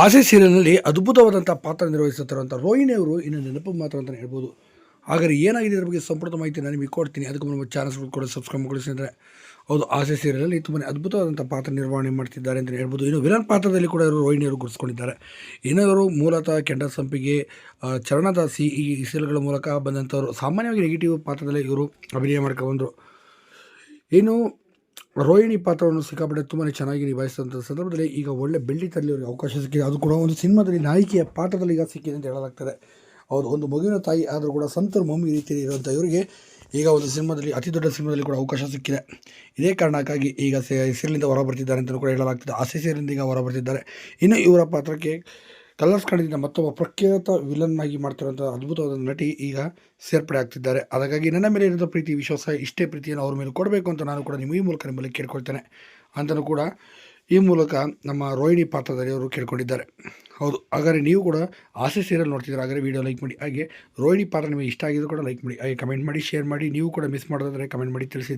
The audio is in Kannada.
ಆಸೆ ಸೀರಿಯಲ್ನಲ್ಲಿ ಅದ್ಭುತವಾದಂಥ ಪಾತ್ರ ನಿರ್ವಹಿಸುತ್ತಿರುವಂಥ ರೋಹಿಣಿ ಅವರು ಇನ್ನು ನೆನಪು ಮಾತ್ರ ಅಂತಲೇ ಹೇಳ್ಬೋದು. ಹಾಗಾದರೆ ಏನಾಗಿದೆ ಇದ್ರ ಬಗ್ಗೆ ಸಂಪೂರ್ಣ ಮಾಹಿತಿ ನಾನು ನಿಮಗೆ ಕೊಡ್ತೀನಿ. ಅದಕ್ಕೆ ನಮ್ಮ ಚಾನಲ್ಸ್ ಕೂಡ ಸಬ್ಸ್ಕ್ರೈಬ್ ಮಾಡಿಸಿದ್ರೆ ಹೌದು, ಆಸೆ ಸೀರಿಯಲಲ್ಲಿ ತುಂಬಾ ಅದ್ಭುತವಾದಂಥ ಪಾತ್ರ ನಿರ್ವಹಣೆ ಮಾಡ್ತಿದ್ದಾರೆ ಅಂತಲೇ ಹೇಳ್ಬೋದು. ಇನ್ನು ವಿಲನ್ ಪಾತ್ರದಲ್ಲಿ ಕೂಡ ಇವರು ರೋಹಿಣಿ ಅವರು ಗುರುತಿಸ್ಕೊಂಡಿದ್ದಾರೆ. ಇನ್ನು ಇವರು ಮೂಲತಃ ಕೆಂಡ ಸಂಪಿಗೆ ಚರಣದಾಸಿ ಈ ಸೀರಿಯಲ್ಗಳ ಮೂಲಕ ಬಂದಂಥವರು. ಸಾಮಾನ್ಯವಾಗಿ ನೆಗೆಟಿವ್ ಪಾತ್ರದಲ್ಲಿ ಇವರು ಅಭಿನಯ ಮಾಡ್ಕೊಂಡ್ರು ಇನ್ನು ರೋಹಿಣಿ ಪಾತ್ರವನ್ನು ಸಿಕ್ಕಾಪಟ್ಟೆ ತುಂಬಾ ಚೆನ್ನಾಗಿ ನಿಭಾಯಿಸಿದಂಥ ಸಂದರ್ಭದಲ್ಲಿ ಈಗ ಒಳ್ಳೆ ಬೆಳ್ಳಿ ತರಲಿ ಅವರಿಗೆ ಅವಕಾಶ ಸಿಕ್ಕಿದೆ. ಅದು ಕೂಡ ಒಂದು ಸಿನಿಮಾದಲ್ಲಿ ನಾಯಕಿಯ ಪಾತ್ರದಲ್ಲಿ ಈಗ ಸಿಕ್ಕಿದೆ ಅಂತ ಹೇಳಲಾಗ್ತದೆ. ಅವರು ಒಂದು ಮಗುವಿನ ತಾಯಿ ಆದರೂ ಕೂಡ ಸಂತರು ಮಮ್ಮಿ ರೀತಿಯಲ್ಲಿ ಇರುವಂಥ ಇವರಿಗೆ ಈಗ ಒಂದು ಸಿನಿಮಾದಲ್ಲಿ, ಅತಿ ದೊಡ್ಡ ಸಿನಿಮಾದಲ್ಲಿ ಕೂಡ ಅವಕಾಶ ಸಿಕ್ಕಿದೆ. ಇದೇ ಕಾರಣಕ್ಕಾಗಿ ಈಗ ಸೀರಿಯಲಿಂದ ಹೊರ ಬರ್ತಿದ್ದಾರೆ ಅಂತಲೂ ಕೂಡ ಹೇಳಲಾಗ್ತದೆ. ಆ ಸೀರಿಯಲಿಂದ ಈಗ ಹೊರ ಬರ್ತಿದ್ದಾರೆ ಇನ್ನು ಇವರ ಪಾತ್ರಕ್ಕೆ ಕಲರ್ಸ್ ಕನ್ನಡದಿಂದ ಮತ್ತೊಬ್ಬ ಪ್ರಖ್ಯಾತ ವಿಲನ್ ಆಗಿ ಮಾಡ್ತಿರುವಂಥ ಅದ್ಭುತವಾದ ನಟಿ ಈಗ ಸೇರ್ಪಡೆ ಆಗ್ತಿದ್ದಾರೆ. ಅದಕ್ಕಾಗಿ ನನ್ನ ಮೇಲೆ ಇರೋ ಪ್ರೀತಿ, ವಿಶ್ವಾಸ, ಇಷ್ಟೇ ಪ್ರೀತಿಯನ್ನು ಅವ್ರ ಮೇಲೆ ಕೊಡಬೇಕು ಅಂತ ನಾನು ಕೂಡ ನಿಮ್ಮ ಈ ಮೂಲಕ ನಿಮ್ಮಲ್ಲಿ ಕೇಳ್ಕೊಳ್ತೇನೆ. ಅಂತಲೂ ಕೂಡ ಈ ಮೂಲಕ ನಮ್ಮ ರೋಹಿಣಿ ಪಾತ್ರದಲ್ಲಿ ಅವರು ಕೇಳ್ಕೊಂಡಿದ್ದಾರೆ. ಹೌದು, ಹಾಗಾದರೆ ನೀವು ಕೂಡ ಆಸೆ ಸೀರಿಯಲ್ ನೋಡ್ತಿದ್ದಾರೆ? ಹಾಗಾದರೆ ವೀಡಿಯೋ ಲೈಕ್ ಮಾಡಿ. ಹಾಗೆ ರೋಹಿಣಿ ಪಾತ್ರ ನಿಮಗೆ ಇಷ್ಟ ಆಗಿದ್ರು ಕೂಡ ಲೈಕ್ ಮಾಡಿ. ಹಾಗೆ ಕಮೆಂಟ್ ಮಾಡಿ ಶೇರ್ ಮಾಡಿ. ನೀವು ಕೂಡ ಮಿಸ್ ಮಾಡೋದಾದರೆ ಕಮೆಂಟ್ ಮಾಡಿ, ತಿಳಿಸಿ.